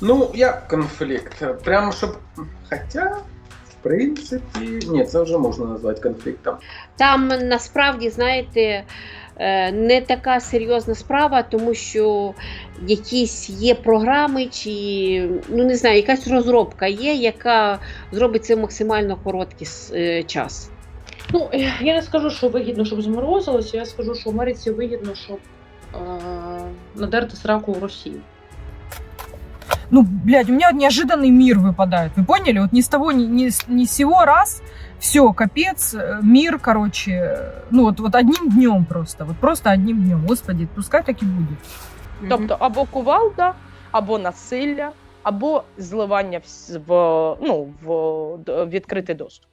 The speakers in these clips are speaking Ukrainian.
Ну, як конфлікт? Прямо щоб. Хоча, в принципі, ні, це вже можна назвати конфліктом. Там насправді, знаєте, е, не така серйозна справа, тому що якісь є програми, чи ну не знаю, якась розробка є, яка зробить це в максимально короткий е, час. Ну, е, я не скажу, що вигідно, щоб зморозилося, я скажу, що в Америці вигідно, щоб е, надерти сраку в Росії. Ну, блядь, у меня вот неожиданный мир выпадает. Вы поняли? Вот ни с того, ни, ни, ни с сего раз все, капец, э, мир, короче, э, ну вот, вот одним днем просто, вот просто одним днем. Господи, пускай так и будет. Тобто або кувалда, або насилля, або зливання в, в, ну, в відкритий доступ.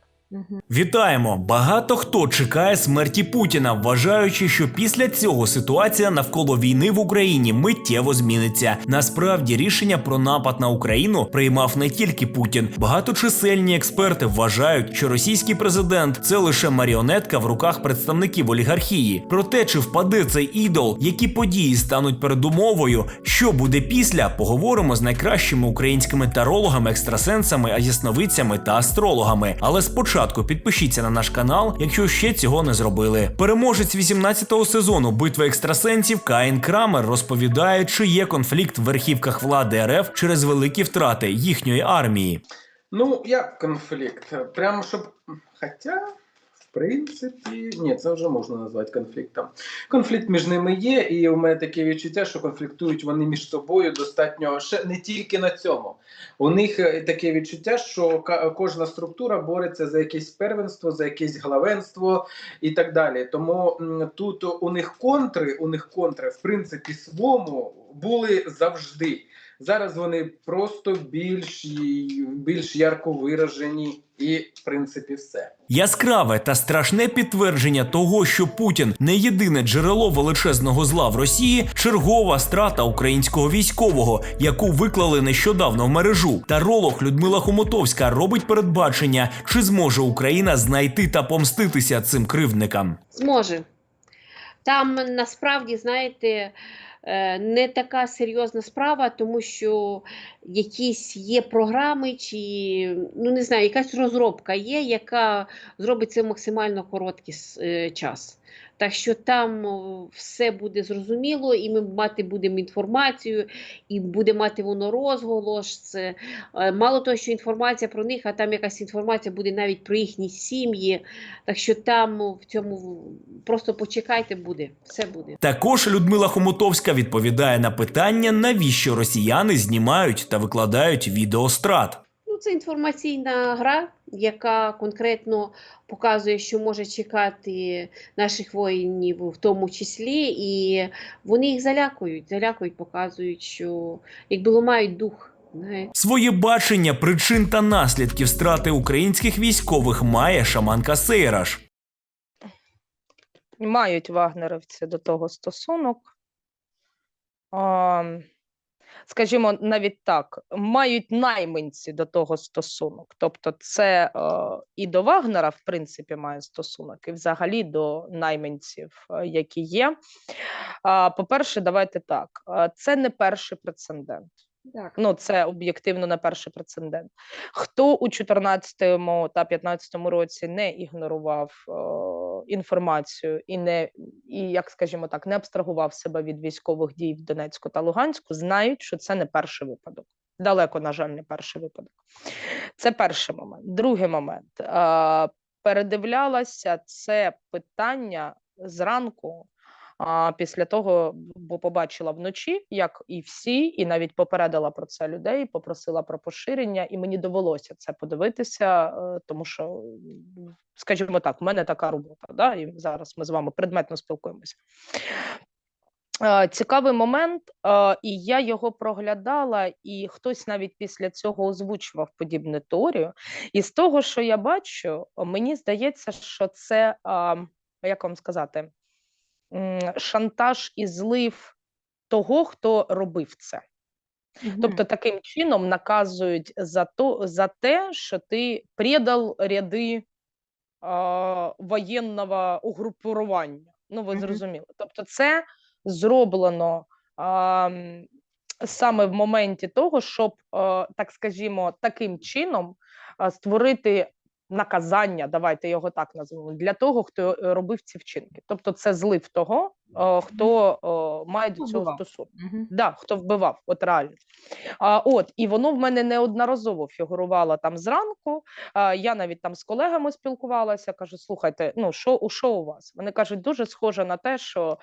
Вітаємо! Багато хто чекає смерті Путіна, вважаючи, що після цього ситуація навколо війни в Україні миттєво зміниться. Насправді рішення про напад на Україну приймав не тільки Путін. Багаточисельні експерти вважають, що російський президент це лише маріонетка в руках представників олігархії. Про те, чи впаде цей ідол, які події стануть передумовою, що буде після, поговоримо з найкращими українськими тарологами, екстрасенсами, ясновидцями та астрологами. Але спочатку підпишіться на наш канал, якщо ще цього не зробили. Переможець 18-го сезону битви екстрасенсів Каїн Крамер розповідає, чи є конфлікт в верхівках влади РФ через великі втрати їхньої армії. Ну, як конфлікт? Прямо щоб. Хоча, принципі, ні, це вже можна назвати конфліктом. Конфлікт між ними є, і у мене таке відчуття, що конфліктують вони між собою достатньо ще не тільки на цьому. У них е, таке відчуття, що кожна структура бореться за якесь первенство, за якесь главенство і так далі. Тому тут у них контри, у них контри, в принципі, свому були завжди. Зараз вони просто більш, більш ярко виражені, і в принципі все. Яскраве та страшне підтвердження того, що Путін не єдине джерело величезного зла в Росії, чергова страта українського військового, яку виклали нещодавно в мережу. Таролог Людмила Хомотовська робить передбачення, чи зможе Україна знайти та помститися цим кривдникам. Зможе. Там насправді, знаєте, не така серйозна справа, тому що якісь є програми, чи ну не знаю, якась розробка є, яка зробить це максимально короткий е, час. Так що там все буде зрозуміло, і ми мати будемо інформацію, і буде мати воно розголос. Це, е, мало того, що інформація про них, а там якась інформація буде навіть про їхні сім'ї. Так що там в цьому просто почекайте, буде, все буде. Також Людмила Хомотовська відповідає на питання, навіщо росіяни знімають та викладають відео страт. Ну, це інформаційна гра, яка конкретно показує, що може чекати наших воїнів в тому числі, і вони їх залякують, залякують, показують, що якби ламають дух. Своє бачення причин та наслідків страти українських військових має шаманка Сейраш. Мають вагнерівці до того стосунок. А, скажімо, навіть так, мають найманці до того стосунок. Тобто, це е, і до Вагнера, в принципі, має стосунок, і взагалі до найманців, е, які є. Е, по-перше, давайте так: е, це не перший прецедент. Так. Ну, це об'єктивно не перший прецедент. Хто у 2014 та 2015 році не ігнорував е, інформацію і не і, як скажімо так, не абстрагував себе від військових дій в Донецьку та Луганську, знають, що це не перший випадок. Далеко, на жаль, не перший випадок. Це перший момент. Другий момент. Е, передивлялася це питання зранку. А після того, бо побачила вночі, як і всі, і навіть попередила про це людей, попросила про поширення, і мені довелося це подивитися, е, тому що, скажімо так, у мене така робота, да, і зараз ми з вами предметно спілкуємося. Е, Цікавий момент, е, і я його проглядала, і хтось навіть після цього озвучував подібну теорію. І з того, що я бачу, мені здається, що це, як вам сказати, шантаж і злив того, хто робив це. Тобто таким чином наказують за то, за те, що ти предав ряди а, воєнного угрупування. Ну, ви Мгм. зрозуміли. Тобто, це зроблено м, саме в моменті того, щоб, е, так скажімо, таким чином е, створити наказання, давайте його так назвемо, для того, хто е, робив ці вчинки. Тобто, це злив того, е, хто е, має до цього стосунок. Мгм. Да, хто вбивав, от реально. А, от, і воно в мене неодноразово фігурувало там зранку. А, я навіть там з колегами спілкувалася, кажу: слухайте, ну що, у- що у вас? Вони кажуть, дуже схоже на те, що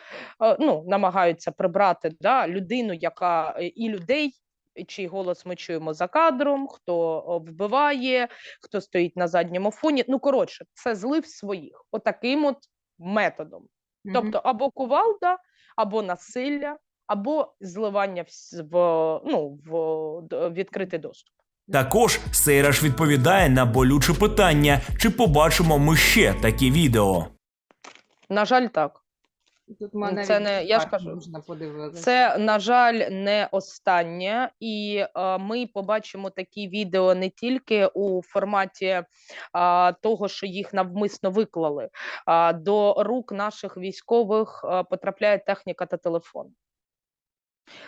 ну, намагаються прибрати да, людину, яка і людей. Чий голос ми чуємо за кадром, хто вбиває, хто стоїть на задньому фоні. Ну, коротше, це злив своїх, отаким от методом. Мгм. Тобто або кувалда, або насилля, або зливання в, в, ну, в д- відкритий доступ. Також Сейраш відповідає на болюче питання, чи побачимо ми ще такі відео. На жаль, так. Тут мене Це не- я ж кажу, можна подивитися. Це, на жаль, не останнє, і е, ми побачимо такі відео не тільки у форматі е, того, що їх навмисно виклали. Е, до рук наших військових е, потрапляє техніка та телефон.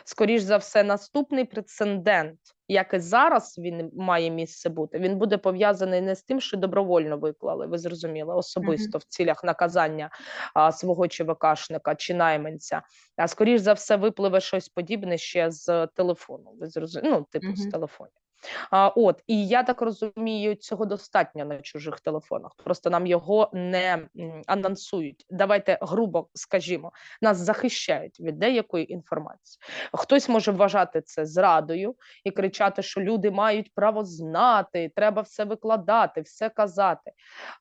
Скоріш за все, наступний прецедент, як і зараз він має місце бути, він буде пов'язаний не з тим, що добровольно виклали, ви зрозуміли, особисто в цілях наказання а, свого ЧВКшника чи найманця. А скоріш за все, випливе щось подібне ще з телефону. Ви зрозуміли? Ну, типу, з телефонів. А, от, і я так розумію, цього достатньо на чужих телефонах. Просто нам його не анонсують. Давайте грубо скажімо, нас захищають від деякої інформації. Хтось може вважати це зрадою і кричати, що люди мають право знати, треба все викладати, все казати.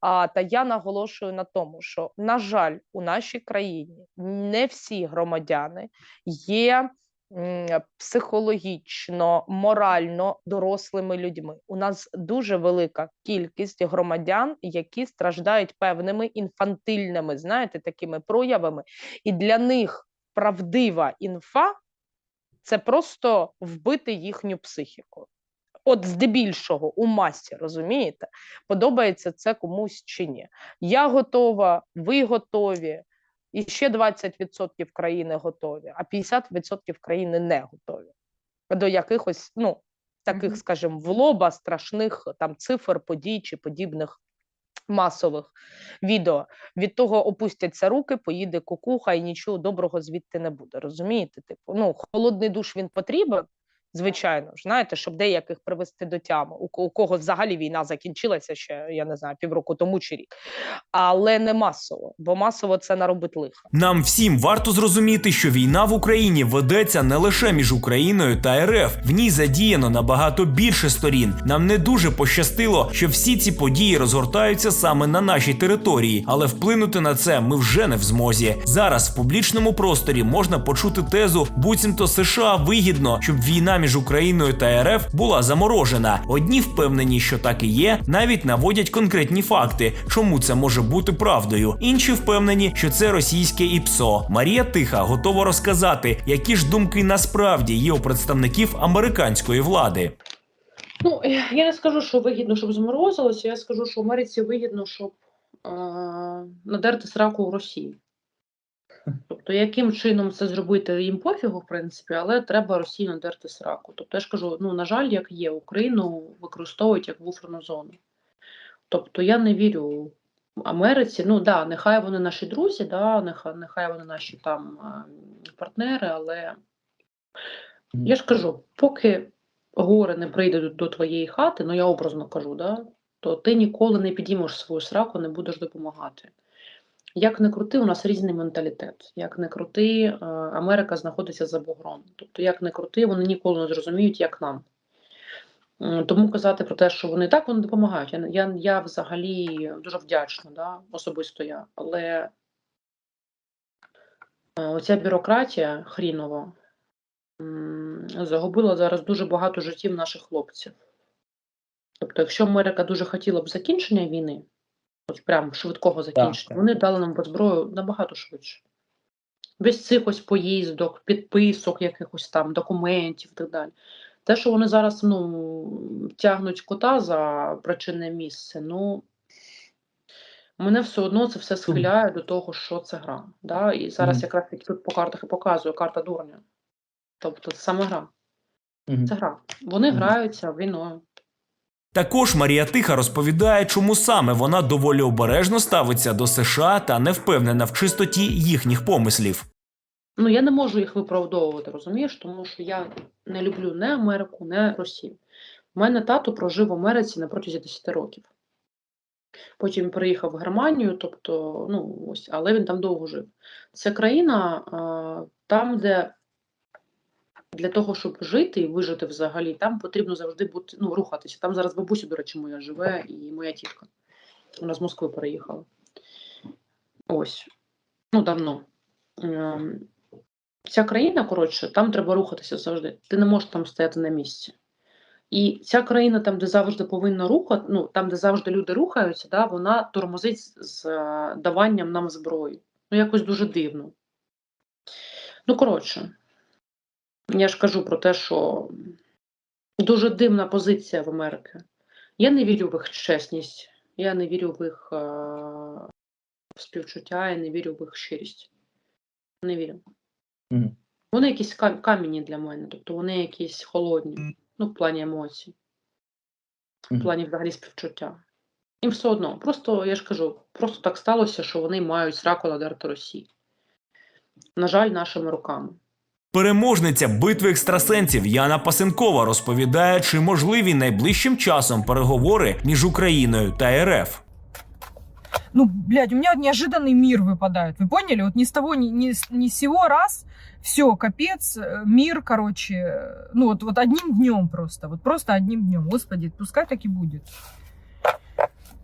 А, та я наголошую на тому, що, на жаль, у нашій країні не всі громадяни є психологічно, морально дорослими людьми. У нас дуже велика кількість громадян, які страждають певними інфантильними, знаєте, такими проявами, і для них правдива інфа це просто вбити їхню психіку. От здебільшого у масі, розумієте, подобається це комусь чи ні. Я готова, ви готові, і ще 20% країни готові, а 50% країни не готові до якихось, ну, таких, скажімо, в лоба страшних там цифр, подій чи подібних масових відео. Від того опустяться руки, поїде кукуха і нічого доброго звідти не буде. Розумієте? Типу, ну, холодний душ він потрібен, звичайно ж, знаєте, щоб деяких привести до тями, у, у кого взагалі війна закінчилася ще, я не знаю, півроку тому чи рік. Але не масово, бо масово це наробить лиха. Нам всім варто зрозуміти, що війна в Україні ведеться не лише між Україною та РФ. В ній задіяно набагато більше сторін. Нам не дуже пощастило, що всі ці події розгортаються саме на нашій території, але вплинути на це ми вже не в змозі. Зараз в публічному просторі можна почути тезу, буцімто США вигідно, щоб війна між Україною та РФ була заморожена. Одні впевнені, що так і є, навіть наводять конкретні факти, чому це може бути правдою. Інші впевнені, що це російське ІПСО. Марія Тиха готова розказати, які ж думки насправді є у представників американської влади. Ну, я не скажу, що вигідно, щоб заморозилося, я скажу, що Америці вигідно, щоб е, надерти сраку у Росії. Тобто, яким чином це зробити їм пофігу, в принципі, але треба Росії надерти сраку. Тобто, я ж кажу, ну, на жаль, як є, Україну використовують як буферну зону. Тобто, я не вірю Америці. Ну, да, нехай вони наші друзі, да, нехай, нехай вони наші там партнери, але я ж кажу, поки горе не прийде до, до твоєї хати, ну я образно кажу, да, то ти ніколи не підіймеш свою сраку, не будеш допомагати. Як не крути, у нас різний менталітет. Як не крути, е, Америка знаходиться за бугром. Тобто, як не крути, вони ніколи не зрозуміють, як нам. Тому казати про те, що вони так вони допомагають. Я, я, я взагалі дуже вдячна, да, особисто я. Але е, оця бюрократія хрінова загубила зараз дуже багато життів наших хлопців. Тобто, якщо Америка дуже хотіла б закінчення війни, прям швидкого закінчення, вони дали нам зброю набагато швидше. Без цих ось поїздок, підписок, якихось там документів і так далі. Те, що вони зараз ну, тягнуть кота за причинне місце, ну мене все одно це все схиляє до того, що це гра. Да? І зараз Мгм. якраз таки тут по картах і показую карта дурня. Тобто це саме гра. Мгм. Це гра. Вони Мгм. граються війною. Також Марія Тиха розповідає, чому саме вона доволі обережно ставиться до США та не впевнена в чистоті їхніх помислів. Ну, я не можу їх виправдовувати, розумієш, тому що я не люблю не Америку, не Росію. У мене тато прожив в Америці на протязі 10 років. Потім переїхав в Германію, тобто, ну ось, але він там довго жив. Це країна там, де для того, щоб жити і вижити взагалі, там потрібно завжди бути, ну, рухатися. Там зараз бабуся, до речі, моя живе, і моя тітка. Вона з Москви переїхала. Ось. Ну, давно. Ем, Ця країна, коротше, там треба рухатися завжди. Ти не можеш там стояти на місці. І ця країна, там, де завжди повинна рухати, ну, там, де завжди люди рухаються, да, вона тормозить з- з е, даванням нам зброї. Ну, якось дуже дивно. Ну, коротше, я ж кажу про те, що дуже дивна позиція в Америки. Я не вірю в їх чесність, я не вірю в їх е- співчуття, я не вірю в їх щирість. Не вірю. Мгм. Вони якісь кам- кам'яні для мене, тобто вони якісь холодні, ну, в плані емоцій, в Мгм. плані взагалі співчуття. Їм все одно. Просто, я ж кажу, просто так сталося, що вони мають сраку надерти Росії. На жаль, нашими руками. Переможниця битви екстрасенсів Яна Пасенкова розповідає, чи можливі найближчим часом переговори між Україною та РФ. Ну, блядь, у меня вот неожиданный мир выпадает. Вы поняли? Вот ни с того, ни, ни, с- ни с сего раз все, капец, э, мир, короче, э, ну вот, вот одним днем просто, вот просто одним днем. Господи, пускай так и будет.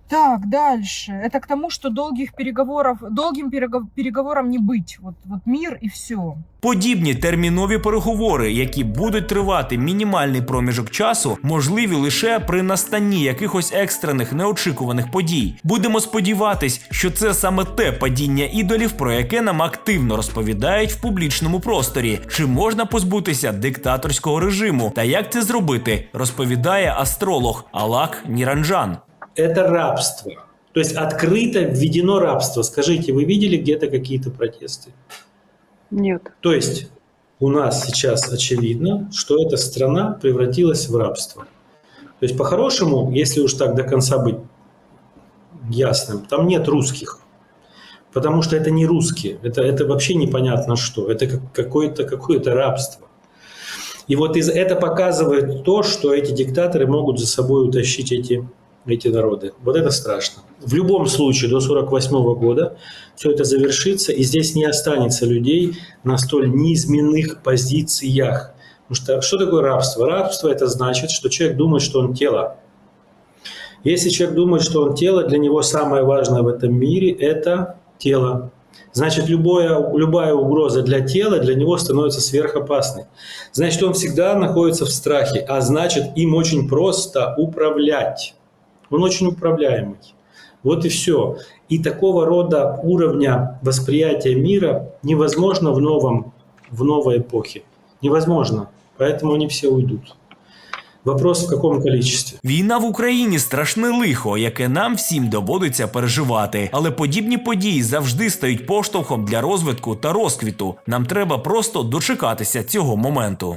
Так, дальше. Это к тому, что долгих переговоров, долгим переговорам не быть. Вот, вот мир и все. Подібні термінові переговори, які будуть тривати мінімальний проміжок часу, можливі лише при настанні якихось екстрених неочікуваних подій. Будемо сподіватись, що це саме те падіння ідолів, про яке нам активно розповідають в публічному просторі. Чи можна позбутися диктаторського режиму та як це зробити, розповідає астролог Алак Ніранджан. Это рабство. То есть открыто введено рабство. Скажите, вы видели где-то какие-то протесты? Нет. То есть у нас сейчас очевидно, что эта страна превратилась в рабство. То есть по-хорошему, если уж так до конца быть ясным, там нет русских. Потому что это не русские, это, это вообще непонятно что, это как- какое-то какое рабство. И вот из, это показывает то, что эти диктаторы могут за собой утащить эти, эти народы. Вот это страшно. В любом случае до 1948 года все это завершится, и здесь не останется людей на столь низменных позициях. Потому что что такое рабство? Рабство это значит, что человек думает, что он тело. Если человек думает, что он тело, для него самое важное в этом мире – это тело. Значит, любое, любая угроза для тела для него становится сверхопасной. Значит, он всегда находится в страхе, а значит, им очень просто управлять. Он очень управляемый. Вот и все. И такого рода уровня восприятия мира невозможно в, новом, в новой эпохе. Невозможно. Поэтому они все уйдут. Вопрос в каком количестве. Війна в Україні страшне лихо, яке нам всім доводиться переживати. Але подібні події завжди стають поштовхом для розвитку та розквіту. Нам треба просто дочекатися цього моменту.